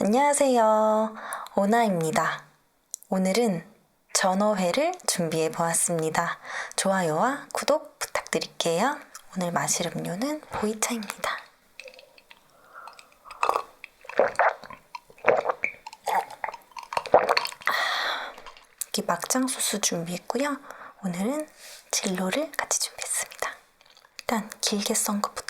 안녕하세요. 오나입니다. 오늘은 전어회를 준비해 보았습니다. 좋아요와 구독 부탁드릴게요. 오늘 마실 음료는 보이차입니다. 아, 이렇게 막장 소스 준비했고요. 오늘은 진로를 같이 준비했습니다. 일단 길게 썬 것부터